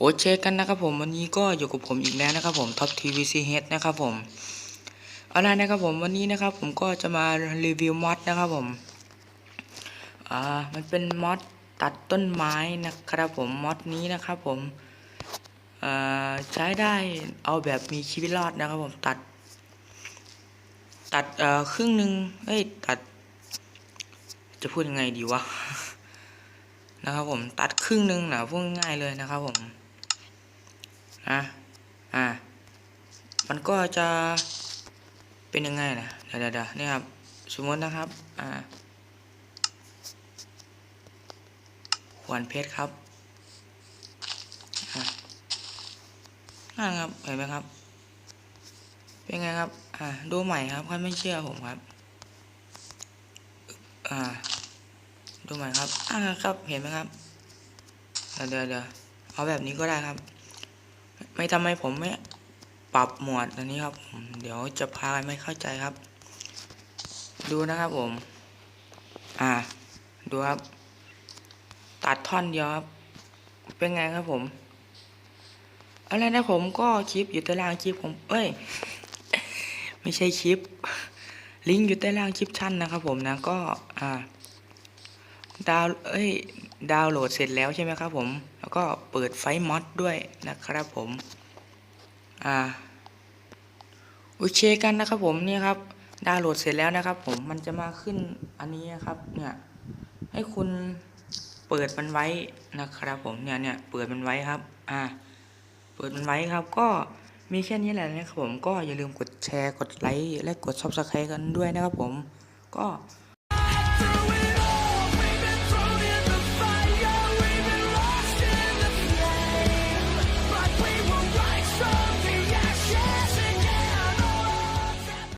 โอเคกันนะครับผมวันนี้ก็อยู่กับผมอีกแล้วนะครับผมท็อปทีวีซีเฮดนะครับผมเอาล่ะนะครับผมวันนี้นะครับผมก็จะมารีวิวมอดนะครับผมอ่ามันเป็นมอดตัดต้นไม้นะครับผมมอดนี้นะครับผมอ่าใช้ได้เอาแบบมีชีวิตรอดนะครับผมตัด ตัดเอ่อครึ่งหนึ่งเอ้ยตัด จะพูดยังไงดีวะนะครับผมตัดครึ่งหนึ่งนะพูดง่ายเลยนะครับผม นะอ่ามันก็จะเป็นยังไงนะเดี๋ยวเดี๋ยวนี่ครับสมมตินะครับอ่าขวานเพชรครับนั่นครับเห็นไหมครับ เป็นไงครับอ่าดูใหม่ครับใครไม่เชื่อผมครับอ่าดูใหม่ครับอ่าครับเห็นไหมครับเดี๋ยวเดี๋ยวเดี๋ยวเอาแบบนี้ก็ได้ครับ ไม่ทำไมผมไม่ปรับหมวดอันนี้ครับผมเดี๋ยวจะพาไม่เข้าใจครับ ดูนะครับผม อ่า ดูครับ ตัดท่อนเดียวครับ เป็นไงครับผม อะไรนะผมก็คลิปอยู่ใต้ล่างคลิปผม เอ้ย ไม่ใช่คลิป ลิงก์อยู่ใต้ล่างคลิปชั้นนะครับผมนะก็ อ่า ดาวเอ้ยดาวน์โหลดเสร็จแล้วใช่ไหมครับผม แล้วก็เปิดไฟมอดด้วยนะครับผม อ่าโอเคกันนะครับผมนี่ครับ ดาวน์โหลดเสร็จแล้วนะครับ ผม มันจะมาขึ้นอันนี้นะครับ เนี่ย ให้คุณเปิดมันไว้นะครับ ผม เนี่ยเนี่ยเปิดมันไว้ครับ อ่า เปิดมันไว้ครับ ก็มีแค่นี้แหละนะครับผม ก็อย่าลืมกดแชร์ กดไลค์ และกด subscribe กันด้วยนะครับผม ก็